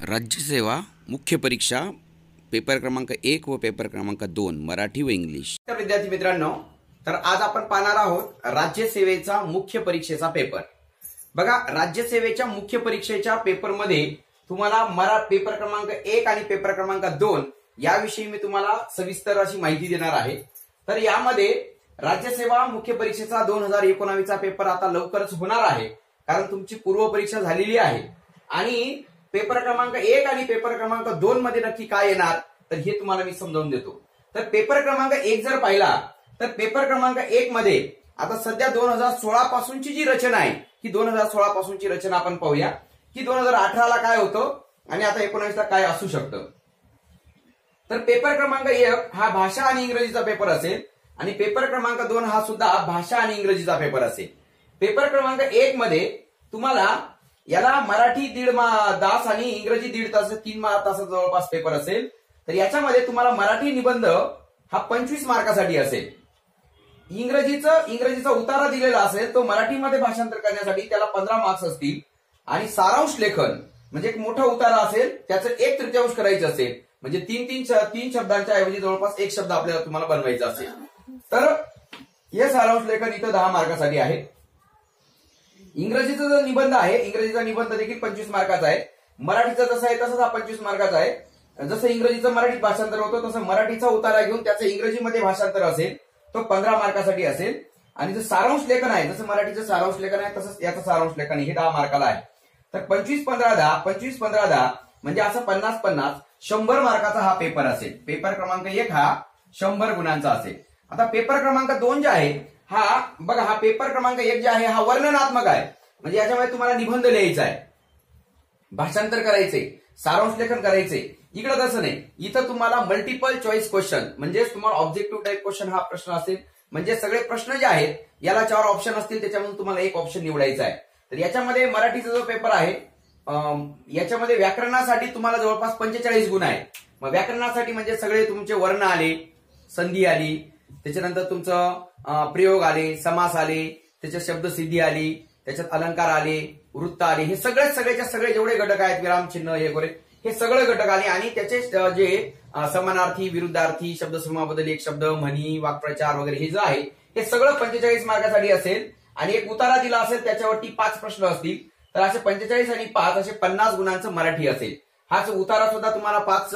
राज्यसेवा मुख्य परीक्षा पेपर क्रमांक एक व पेपर क्रमांक दोन मराठी व इंग्लिश. तर विद्यार्थी मित्रांनो तर आज आपण पाहणार आहोत राज्यसेवेचा मुख्य परीक्षेचा पेपर. बघा राज्यसेवेच्या मुख्य परीक्षेच्या पेपरमध्ये तुम्हाला मरा पेपर क्रमांक एक आणि पेपर क्रमांक दोन याविषयी मी तुम्हाला सविस्तर अशी माहिती देणार आहे. तर यामध्ये राज्यसेवा मुख्य परीक्षेचा दोन हजार एकोणावीसचा पेपर आता लवकरच होणार आहे कारण तुमची पूर्व परीक्षा झालेली आहे. आणि पेपर क्रमांक एक आणि पेपर क्रमांक दोन मध्ये नक्की काय येणार? तर हे तुम्हाला मी समजावून देतो. तर पेपर क्रमांक एक जर पाहिला तर पेपर क्रमांक एक मध्ये आता सध्या दोन हजार सोळा पासूनची जी रचना आहे ही दोन हजार सोळा पासूनची रचना आपण पाहूया. की दोन हजार अठराला काय होतं आणि आता एकोणावीसला काय असू शकतं. तर पेपर क्रमांक एक हा भाषा आणि इंग्रजीचा पेपर असेल आणि पेपर क्रमांक दोन हा सुद्धा भाषा आणि इंग्रजीचा पेपर असेल. पेपर क्रमांक एक मध्ये तुम्हाला याला मराठी दीड मा- तास आणि इंग्रजी दीड तास तीन तासाचा जवळपास पेपर असेल. तर याच्यामध्ये तुम्हाला मराठी निबंध हा पंचवीस मार्कासाठी असेल. इंग्रजीचं इंग्रजीचा उतारा दिलेला असेल तो मराठीमध्ये भाषांतर करण्यासाठी त्याला पंधरा मार्क्स असतील. आणि सारांश लेखन म्हणजे एक मोठा उतारा असेल त्याचं एक तृतीयांश करायचं असेल. म्हणजे तीन तीन तीन शब्दांच्या ऐवजी जवळपास एक शब्द आपल्याला तुम्हाला बनवायचा असेल. तर हे सारांश लेखन इथं दहा मार्कासाठी आहे. इंग्रजीचा जो निबंध आहे इंग्रजीचा निबंध देखील पंचवीस मार्काचा आहे. मराठीचा जसा आहे तसाच हा पंचवीस मार्काचा आहे. जसं इंग्रजीचं मराठीत भाषांतर होतं तसं मराठीचा उतारा घेऊन त्याचं इंग्रजीमध्ये भाषांतर असेल तो पंधरा मार्कासाठी असेल. आणि जे सारांश लेखन आहे जसं मराठीचं सारांश लेखन आहे तसंच याचं सारांश लेखन हे दहा मार्काला आहे. तर पंचवीस पंधरा दहा पंचवीस पंधरा दहा म्हणजे असं पन्नास पन्नास शंभर मार्काचा हा पेपर असेल. पेपर क्रमांक एक हा शंभर गुणांचा असेल. आता पेपर क्रमांक दोन जे आहे हा बघा हा पेपर क्रमांक एक जे आहे हा वर्णनात्मक आहे. म्हणजे याच्यामध्ये तुम्हाला निबंध लिहायचा आहे. भाषांतर करायचे सारांश लेखन करायचे. इकडे तसं नाही. इथं तुम्हाला मल्टिपल चॉईस क्वेश्चन म्हणजेच तुम्हाला ऑब्जेक्टिव्ह टाईप क्वेश्चन हा प्रश्न असेल. म्हणजे सगळे प्रश्न जे आहेत याला चार ऑप्शन असतील त्याच्यामधून तुम्हाला एक ऑप्शन निवडायचा आहे. तर याच्यामध्ये मराठीचा जो पेपर आहे याच्यामध्ये व्याकरणासाठी तुम्हाला जवळपास पंचेचाळीस गुण आहे मग व्याकरणासाठी म्हणजे सगळे तुमचे वर्ण आले संधी आली त्याच्यानंतर तुमचं प्रयोग आले समास आले त्याच्यात शब्दसिद्धी आली त्याच्यात अलंकार आले वृत्त आले हे सगळे सगळेच्या सगळे जेवढे घटक आहेत विरामचिन्ह हे वगैरे हे सगळे घटक आले आणि त्याचे जे समानार्थी विरुद्धार्थी शब्दसमूहाबद्दल एक शब्द म्हणी वाक्प्रचार वगैरे हे जे आहे हे सगळं पंचेचाळीस मार्कासाठी असेल आणि एक उतारा दिला असेल त्याच्यावरती पाच प्रश्न असतील तर असे पंचेचाळीस आणि पाच असे पन्नास गुणांचं मराठी असेल. हाच उतारा सुद्धा तुम्हाला पाच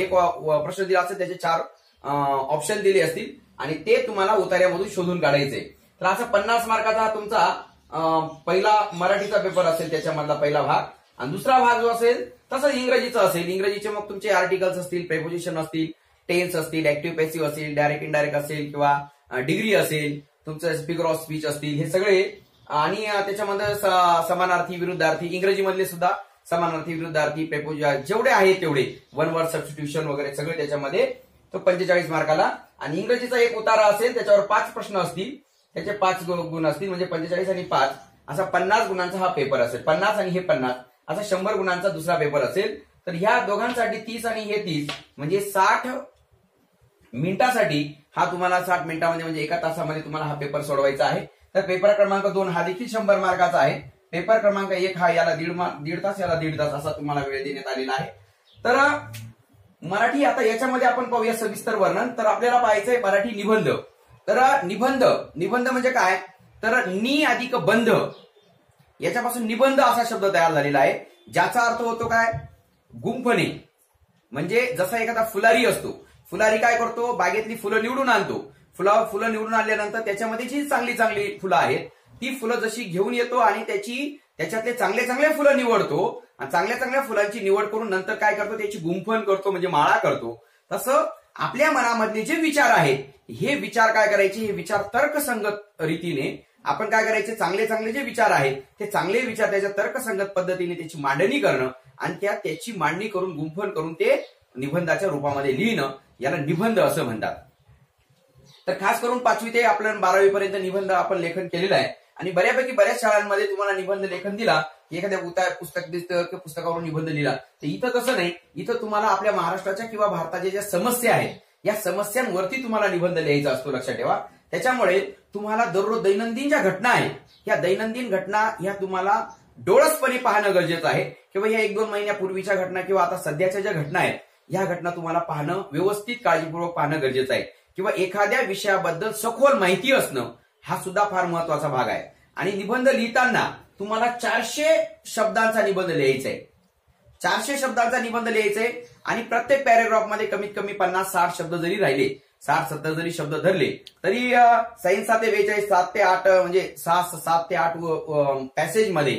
एक प्रश्न दिला असेल त्याचे चार ऑप्शन दिले असतील आणि ते तुम्हाला उतार्यामधून शोधून काढायचे तर असा पन्नास मार्काचा हा तुमचा पहिला मराठीचा पेपर असेल त्याच्यामधला पहिला भाग. आणि दुसरा भाग जो असेल तसंच इंग्रजीचा असेल. इंग्रजीचे मग तुमचे आर्टिकल्स असतील प्रेपोजिशन असतील टेन्स असतील ऍक्टिव्ह पॅसिव्ह असेल डायरेक्ट इनडायरेक्ट असेल किंवा डिग्री असेल तुमचं स्पीकर ऑफ स्पीच असतील हे सगळे आणि त्याच्यामध्ये समानार्थी विरुद्धार्थी इंग्रजीमधले सुद्धा समानार्थी विरुद्धार्थी पेपोज जेवढे आहेत तेवढे. वन वर्ड सबस्टिट्यूशन वगैरे सगळे त्याच्यामध्ये तो पंचेचाळीस मार्काला. आणि इंग्रजीचा एक उतारा असेल त्याच्यावर पाच प्रश्न असतील. त्याचे पाच गुण असतील म्हणजे पंचेचाळीस आणि पाच. असा पन्नास गुणांचा हा पेपर असेल. पन्नास आणि हे पन्नास. असा शंभर गुणांचा दुसरा पेपर असेल. तर ह्या दोघांसाठी तीस आणि हे तीस म्हणजे साठ मिनिटासाठी हा तुम्हाला साठ मिनिटामध्ये म्हणजे एका तासामध्ये तुम्हाला हा पेपर सोडवायचा आहे. तर पेपर क्रमांक दोन हा देखील शंभर मार्काचा आहे. पेपर क्रमांक एक हा याला दीड दीड तास याला दीड तास असा तुम्हाला वेळ देण्यात आलेला आहे. तर मराठी आता याच्यामध्ये आपण पाहूया सविस्तर वर्णन. तर आपल्याला पाहायचंय मराठी निबंध. तर निबंध निबंध म्हणजे काय? तर नि अधिक बंध. याच्यापासून निबंध असा शब्द तयार झालेला आहे ज्याचा अर्थ होतो काय? गुंफणे. म्हणजे जसा एखादा फुलारी असतो. फुलारी काय करतो? बागेतली फुलं निवडून आणतो. फुला फुलं निवडून आणल्यानंतर त्याच्यामध्ये जी चांगली चांगली फुलं आहेत ती फुलं जशी घेऊन येतो आणि त्याची त्याच्यातले चांगले चांगले फुलं निवडतो आणि चांगल्या चांगल्या फुलांची निवड करून नंतर काय करतो? त्याची गुंफण करतो म्हणजे माळा करतो. तसं आपल्या मनामधले जे विचार आहेत हे विचार काय करायचे? हे विचार तर्कसंगत रीतीने आपण काय करायचे? चांगले चांगले जे विचार आहेत ते चांगले विचार त्याच्या तर्कसंगत पद्धतीने त्याची मांडणी करणं आणि त्या त्याची मांडणी करून गुंफण करून ते निबंधाच्या रूपामध्ये लिहिणं याला निबंध असं म्हणतात. तर खास करून पाचवी ते आपण बारावी पर्यंत निबंध आपण लेखन केलेलं आहे. आणि बऱ्यापैकी बऱ्याच शाळांमध्ये तुम्हाला निबंध लेखन दिला एखाद्या उता- पुस्तक दिसतं किंवा निबंध लिहिला. तर इथं तसं नाही इथं तुम्हाला आपल्या महाराष्ट्राच्या किंवा भारताच्या ज्या समस्या आहेत या समस्यांवरती तुम्हाला निबंध लिहायचा असतो लक्षात ठेवा. त्याच्यामुळे तुम्हाला दररोज दैनंदिन ज्या घटना आहेत या दैनंदिन घटना ह्या तुम्हाला डोळसपणे पाहणं गरजेचं आहे. किंवा या एक दोन महिन्यापूर्वीच्या घटना किंवा आता सध्याच्या ज्या घटना आहेत या घटना तुम्हाला पाहणं व्यवस्थित काळजीपूर्वक पाहणं गरजेचं आहे. किंवा एखाद्या विषयाबद्दल सखोल माहिती असणं हा सुद्धा फार महत्त्वाचा भाग आहे. आणि निबंध लिहिताना तुम्हाला चारशे शब्दांचा निबंध लिहायचा आहे चारशे शब्दांचा निबंध लिहायचा आहे आणि प्रत्येक पॅरेग्राफमध्ये कमीत कमी पन्नास साठ शब्द जरी राहिले साठ सत्तर जरी शब्द धरले तरी साईन सात ते बेचाळीस सात ते आठ म्हणजे सहा सात ते आठ पॅसेजमध्ये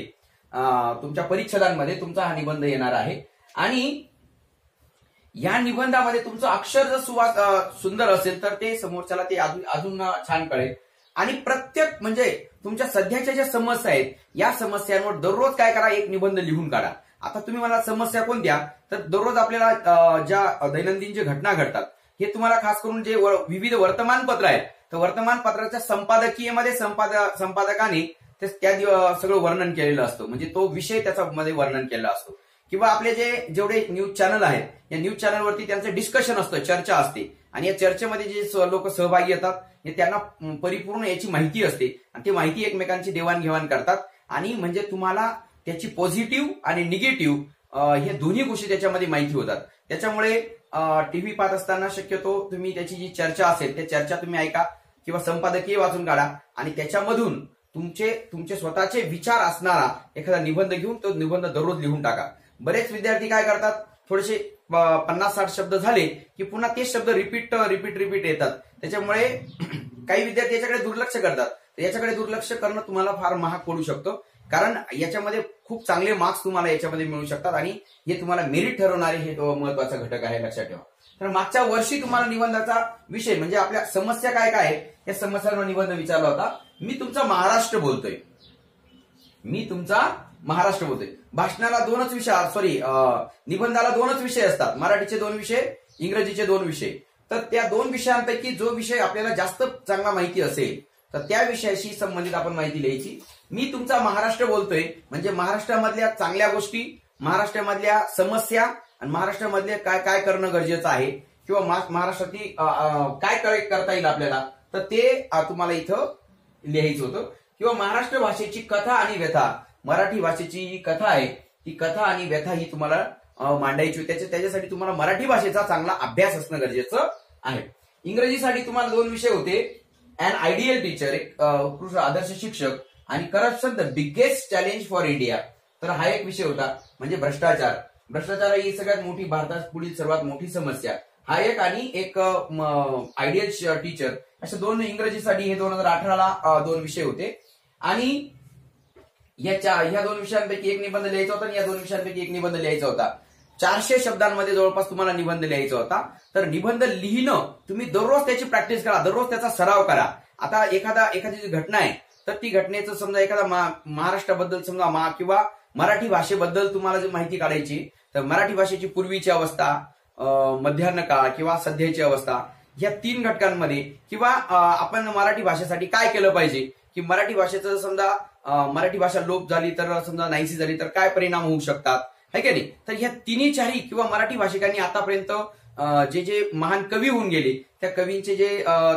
तुमच्या परिच्छदांमध्ये तुमचा हा निबंध येणार आहे. आणि या निबंधामध्ये तुमचं अक्षर जर सुवास सुंदर असेल तर ते समोरच्याला ते अजून अजून छान कळेल. आणि प्रत्येक म्हणजे तुमच्या सध्याच्या ज्या समस्या आहेत या समस्यांवर दररोज काय करा एक निबंध लिहून काढा. आता तुम्ही मला समस्या कोणत्या तर दररोज आपल्याला ज्या दैनंदिन जे घटना घडतात हे तुम्हाला खास करून जे विविध वर्तमानपत्र आहेत तर वर्तमानपत्राच्या संपादकीयमध्ये संपाद संपादकाने ते त्या सगळं वर्णन केलेलं असतं. म्हणजे तो विषय त्याचा मध्ये वर्णन केलेला असतो. किंवा आपले जे जेवढे न्यूज चॅनल आहेत या न्यूज चॅनलवरती त्यांचं डिस्कशन असतं चर्चा असते. आणि या चर्चेमध्ये जे लोक सहभागी येतात हे त्यांना परिपूर्ण याची माहिती असते. आणि ती माहिती एकमेकांची देवाणघेवाण करतात. आणि म्हणजे तुम्हाला त्याची पॉझिटिव्ह आणि निगेटिव्ह हे दोन्ही गोष्टी त्याच्यामध्ये माहिती होतात. त्याच्यामुळे टीव्ही पाहत असताना शक्यतो तुम्ही त्याची जी चर्चा असेल त्या चर्चा तुम्ही ऐका किंवा संपादकीय वाचून काढा. आणि त्याच्यामधून तुमचे तुमचे स्वतःचे विचार असणारा एखादा निबंध घेऊन तो निबंध दररोज लिहून टाका. बरेच विद्यार्थी काय करतात? थोडेसे पन्नास साठ शब्द झाले की पुन्हा तेच शब्द रिपीट रिपीट रिपीट येतात. त्याच्यामुळे काही विद्यार्थी याच्याकडे दुर्लक्ष करतात. याच्याकडे दुर्लक्ष करणं तुम्हाला फार महाग पडू शकतो. कारण याच्यामध्ये खूप चांगले मार्क्स तुम्हाला याच्यामध्ये मिळू शकतात आणि हे तुम्हाला मेरिट ठरवणारे हे महत्त्वाचा घटक आहे लक्षात ठेवा. तर मागच्या वर्षी तुम्हाला निबंधाचा विषय म्हणजे आपल्या समस्या काय काय आहे या समस्यांवर निबंध विचारला होता. मी तुमचा महाराष्ट्र बोलतोय. मी तुमचा महाराष्ट्र बोलतोय भाषणाला दोनच विषय सॉरी निबंधाला दोनच विषय असतात. मराठीचे दोन विषय इंग्रजीचे दोन विषय. तर त्या दोन विषयांपैकी जो विषय आपल्याला जास्त चांगला माहिती असेल तर त्या विषयाशी संबंधित आपण माहिती लिहायची. मी तुमचा महाराष्ट्र बोलतोय म्हणजे महाराष्ट्रामधल्या चांगल्या गोष्टी महाराष्ट्रामधल्या समस्या आणि महाराष्ट्रामधले काय काय करणं गरजेचं आहे किंवा महाराष्ट्रातली काय करता येईल आपल्याला तर ते तुम्हाला इथं लिहायचं होतं. किंवा महाराष्ट्र भाषेची कथा आणि व्यथा मराठी भाषेची जी कथा आहे ती कथा आणि व्यथा ही तुम्हाला मांडायची होती. त्याच्या त्याच्यासाठी तुम्हाला मराठी भाषेचा चांगला अभ्यास असणं गरजेचं आहे. इंग्रजीसाठी तुम्हाला दोन विषय होते. अँड आयडियल टीचर एक उत्कृष्ट आदर्श शिक्षक आणि corruption the biggest challenge for India तर हा एक विषय होता म्हणजे भ्रष्टाचार. भ्रष्टाचार ही सगळ्यात मोठी भारतात पुढील सर्वात मोठी समस्या. हा एक आणि एक आयडियल टीचर अशा दोन इंग्रजीसाठी हे दोन हजार अठराला दोन विषय होते. आणि याच्या ह्या दोन विषयांपैकी एक निबंध लिहायचा होता आणि या दोन विषयांपैकी एक निबंध लिहायचा होता. चारशे शब्दांमध्ये जवळपास तुम्हाला निबंध लिहायचा होता. तर निबंध लिहिणं तुम्ही दररोज त्याची प्रॅक्टिस करा दररोज त्याचा सराव करा. आता एखादा एखादी जी घटना आहे तर ती घटनेचं समजा एखादा महाराष्ट्राबद्दल समजा मा किंवा मराठी भाषेबद्दल तुम्हाला जर माहिती काढायची तर मराठी भाषेची पूर्वीची अवस्था मध्यान्ह काळ किंवा सध्याची अवस्था या तीन घटकांमध्ये किंवा आपण मराठी भाषेसाठी काय केलं पाहिजे? की मराठी भाषेचं समजा मराठी भाषा लोप झाली तर समजा नाहीशी झाली तर काय परिणाम होऊ शकतात? है की नाही? तर ह्या तिन्ही चारी किंवा मराठी भाषिकांनी आतापर्यंत जे जे महान कवी होऊन गेले त्या कवींचे जे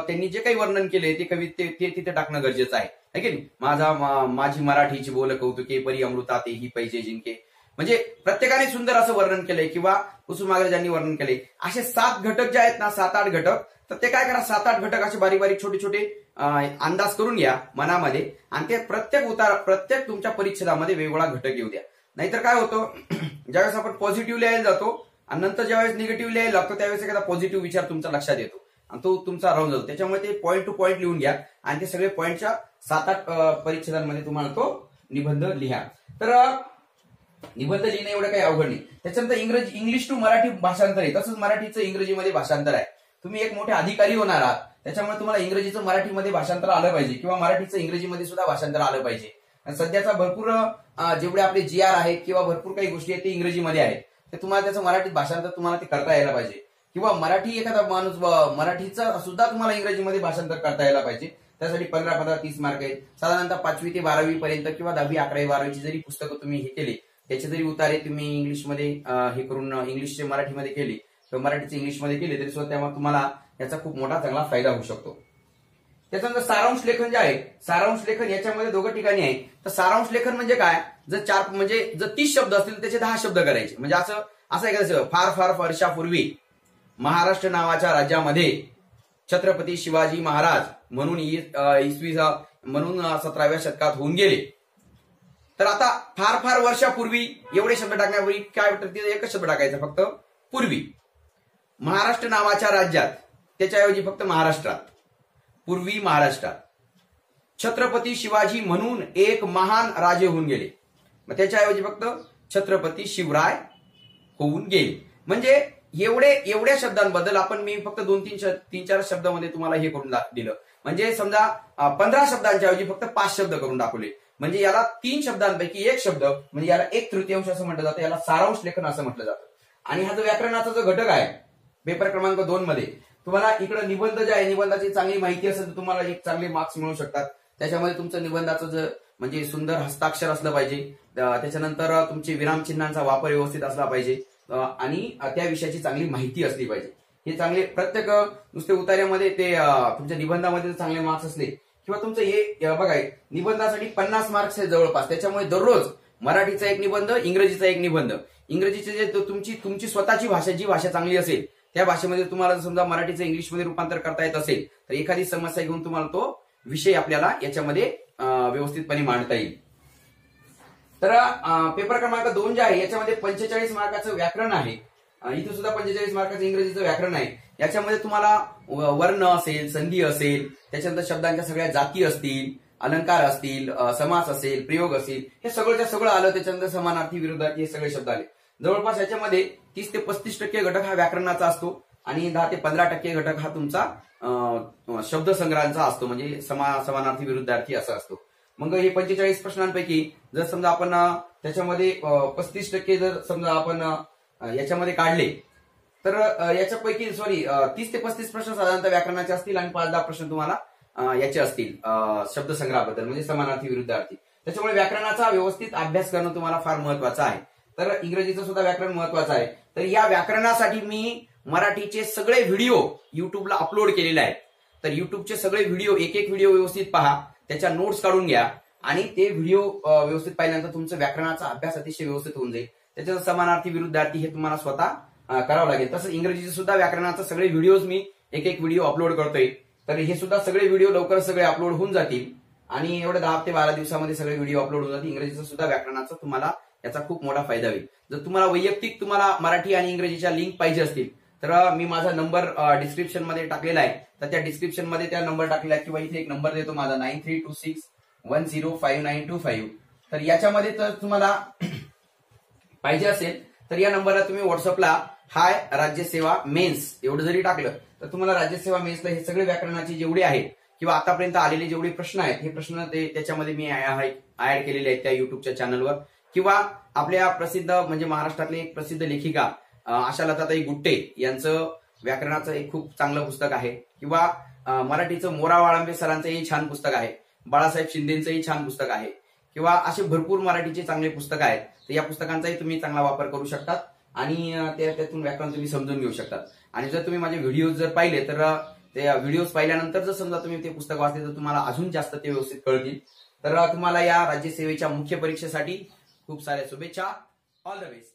त्यांनी जे काही वर्णन केले ते कवी ते तिथे टाकणं गरजेचं आहे. है की नाही? माझा माझी मराठीची बोल कौतुके परी अमृता ते ही पैजे जिंके. म्हणजे प्रत्येकाने सुंदर असं वर्णन केलंय किंवा कुसुमाग्रजांनी वर्णन केले असे सात घटक जे आहेत ना सात आठ घटक तर ते काय करा सात आठ घटक असे बारीक बारीक छोटे छोटे अंदाज करून घ्या मनामध्ये. आणि ते प्रत्येक उतार प्रत्येक तुमच्या परिच्छेदामध्ये वेगवेगळा घटक येऊ द्या. नाहीतर काय होतं ज्यावेळेस आपण पॉझिटिव्ह लिहायला जातो आणि नंतर ज्यावेळेस निगेटिव्ह लिहायला लागतो त्यावेळेस एखादा पॉझिटिव्ह विचार तुमचा लक्षात येतो. आणि तो तुमचा राहून जातो. त्याच्यामुळे ते पॉईंट टू पॉईंट लिहून घ्या. आणि ते सगळे पॉईंटच्या सात आठ परिच्छेदांमध्ये तुम्हाला तो निबंध लिहा. तर निबंध लिहिणं एवढं काही अवघड नाही. त्याच्यानंतर इंग्रजी इंग्लिश टू मराठी भाषांतर आहे. तसंच मराठीचं इंग्रजीमध्ये भाषांतर आहे. तुम्ही एक मोठे अधिकारी होणार आहात. त्याच्यामुळे तुम्हाला इंग्रजीचं मराठीमध्ये भाषांतर आलं पाहिजे किंवा मराठीचं इंग्रजीमध्ये सुद्धा भाषांतर आलं पाहिजे. सध्याचा भरपूर जेवढे आपले जी आर आहेत किंवा भरपूर काही गोष्टी आहेत ते इंग्रजीमध्ये आहेत. ते तुम्हाला त्याचं मराठीत भाषांतर तुम्हाला ते करता यायला पाहिजे. किंवा मराठी एखादा माणूस ब- मराठीचं सुद्धा तुम्हाला इंग्रजीमध्ये भाषांतर करता यायला पाहिजे. त्यासाठी पंधरा पंधरा तीस मार्क आहेत. साधारणतः पाचवी ते बारावी पर्यंत किंवा दहावी अकरावी बारावीची जरी पुस्तकं तुम्ही हे केली त्याचे जरी उतारे तुम्ही इंग्लिशमध्ये हे करून इंग्लिशचे मराठीमध्ये केली किंवा मराठीचे इंग्लिशमध्ये केले तरी सुद्धा तेव्हा तुम्हाला याचा खूप मोठा चांगला फायदा होऊ शकतो. त्याच्यानंतर सारांश लेखन जे आहे सारांश लेखन याच्यामध्ये दोघं ठिकाणी आहे. तर सारांश लेखन म्हणजे काय? जर चार म्हणजे जर तीस शब्द असतील त्याचे दहा शब्द करायचे. म्हणजे असं असं एखादं फार फार वर्षापूर्वी महाराष्ट्र नावाच्या राज्यामध्ये छत्रपती शिवाजी महाराज म्हणून इसवी स- म्हणून सतराव्या शतकात होऊन गेले. तर आता फार फार वर्षापूर्वी एवढे शब्द टाकण्यापूर्वी काय एकच शब्द टाकायचा फक्त पूर्वी. महाराष्ट्र नावाच्या राज्यात त्याच्याऐवजी फक्त महाराष्ट्रात. पूर्वी महाराष्ट्रात. छत्रपती शिवाजी म्हणून एक महान राजे होऊन गेले. मग त्याच्याऐवजी फक्त छत्रपती शिवराय होऊन गेले. म्हणजे एवढे एवढ्या शब्दांबद्दल आपण मी फक्त दोन तीन तीन चार शब्दामध्ये तुम्हाला हे करून दिलं. म्हणजे समजा पंधरा शब्दांच्या ऐवजी फक्त पाच शब्द करून दाखवले. म्हणजे याला तीन शब्दांपैकी एक शब्द म्हणजे याला एक तृतीयांश असं म्हटलं जातं याला सारांश लेखन असं म्हटलं जातं. आणि हा जो व्याकरणाचा जो घटक आहे पेपर क्रमांक दोन मध्ये तुम्हाला इकडे निबंध जे आहे निबंधाची चांगली माहिती असेल तर तुम्हाला एक चांगले मार्क्स मिळू शकतात. त्याच्यामध्ये तुमचं निबंधाचं जे म्हणजे सुंदर हस्ताक्षर असलं पाहिजे. त्याच्यानंतर तुमचे विरामचिन्हांचा वापर व्यवस्थित असला पाहिजे. आणि त्या विषयाची चांगली माहिती असली पाहिजे. हे चांगले प्रत्येक नुसते उतार्यामध्ये ते तुमच्या निबंधामध्ये चांगले मार्क्स असले किंवा तुमचं हे बघा निबंधासाठी पन्नास मार्क्स आहे जवळपास. त्याच्यामुळे दररोज मराठीचा एक निबंध इंग्रजीचा एक निबंध. इंग्रजीचे जे तुमची तुमची स्वतःची भाषा जी भाषा चांगली असेल त्या भाषेमध्ये तुम्हाला जर समजा मराठीचं इंग्लिशमध्ये रूपांतर करता येत असेल तर एखादी समस्या घेऊन तुम्हाला तो विषय आपल्याला याच्यामध्ये व्यवस्थितपणे मांडता येईल. तर पेपर क्रमांक दोन जे आहे याच्यामध्ये पंचेचाळीस मार्काचं व्याकरण आहे. इथं सुद्धा पंचेचाळीस मार्काचं इंग्रजीचं व्याकरण आहे. याच्यामध्ये तुम्हाला वर्ण असेल संधी असेल त्याच्यानंतर शब्दांच्या सगळ्या जाती असतील अलंकार असतील समास असेल प्रयोग असेल हे सगळंच्या सगळं आलं त्याच्यानंतर समानार्थी विरोधार्थी हे सगळे शब्द आले. जवळपास याच्यामध्ये तीस ते पस्तीस टक्के घटक हा व्याकरणाचा असतो आणि दहा ते पंधरा टक्के घटक हा तुमचा अं, शब्दसंग्रहांचा असतो. म्हणजे समा समानार्थी विरुद्धार्थी असा असतो. मग हे पंचेचाळीस प्रश्नांपैकी जर समजा आपण त्याच्यामध्ये पस्तीस टक्के जर समजा आपण याच्यामध्ये काढले तर याच्यापैकी सॉरी तीस ते पस्तीस प्रश्न साधारणतः व्याकरणाचे असतील आणि पाच दहा प्रश्न तुम्हाला याचे असतील शब्दसंग्रहाबद्दल म्हणजे समानार्थी विरुद्धार्थी. त्याच्यामुळे व्याकरणाचा व्यवस्थित अभ्यास करणं तुम्हाला फार महत्वाचं आहे. तर इंग्रजीचं सुद्धा व्याकरण महत्वाचं आहे. तर या व्याकरणासाठी मी मराठीचे सगळे व्हिडिओ युट्यूबला अपलोड केलेले आहेत. तर युट्यूबचे सगळे व्हिडिओ एक एक व्हिडिओ व्यवस्थित पहा. त्याच्या नोट्स काढून घ्या. आणि ते व्हिडिओ व्यवस्थित पाहिल्यानंतर तुमचं व्याकरणाचा अभ्यास अतिशय व्यवस्थित होऊन जाईल. त्याच्यात समानार्थी विरुद्धार्थी हे तुम्हाला स्वतः करावं लागेल. तसं इंग्रजीचे सुद्धा व्याकरणाचे सगळे व्हिडिओज मी एक एक व्हिडिओ अपलोड करतोय. तर हे सुद्धा सगळे व्हिडिओ लवकर सगळे अपलोड होऊन जातील. आणि एवढ्या दहा ते बारा दिवसामध्ये सगळे व्हिडिओ अपलोड होऊन जातील. इंग्रजीचं सुद्धा व्याकरणाचा तुम्हाला याचा खूप मोठा फायदा होईल. जर तुम्हाला वैयक्तिक तुम्हाला मराठी आणि इंग्रजीच्या लिंक पाहिजे असतील तर मी माझा नंबर डिस्क्रिप्शनमध्ये टाकलेला आहे. तर त्या डिस्क्रिप्शनमध्ये त्या नंबर टाकलेला आहे किंवा इथे एक नंबर देतो माझा nine three two six one zero five nine two five तर याच्यामध्ये तर तुम्हाला पाहिजे असेल तर या नंबरला तुम्ही व्हॉट्सअपला हाय राज्यसेवा मेन्स एवढं जरी टाकलं तर तुम्हाला राज्यसेवा मेन्सला हे सगळे व्याकरणाचे जेवढे आहेत किंवा आतापर्यंत आलेले जेवढे प्रश्न आहेत हे प्रश्न त्याच्यामध्ये मी ऍड केलेले आहेत त्या युट्यूबच्या चॅनलवर किंवा आपल्या प्रसिद्ध म्हणजे महाराष्ट्रातले एक प्रसिद्ध लेखिका आशालताताई गुट्टे यांचं व्याकरणाचं एक खूप चांगलं पुस्तक आहे. किंवा मराठीचं मोरा वाळंबे सरांचंही छान पुस्तक आहे. बाळासाहेब शिंदेचंही छान पुस्तक आहे. किंवा असे भरपूर मराठीचे चांगले पुस्तकं आहेत. तर या पुस्तकांचाही तुम्ही चांगला वापर करू शकतात. आणि त्यातून व्याकरण तुम्ही समजून घेऊ शकतात. आणि जर तुम्ही माझे व्हिडिओज जर पाहिले तर ते व्हिडिओज पाहिल्यानंतर जर समजा तुम्ही ते पुस्तक वाचले तर तुम्हाला अजून जास्त ते व्यवस्थित कळतील. तर तुम्हाला या राज्यसेवेच्या मुख्य परीक्षेसाठी खूप साऱ्या शुभेच्छा. All the best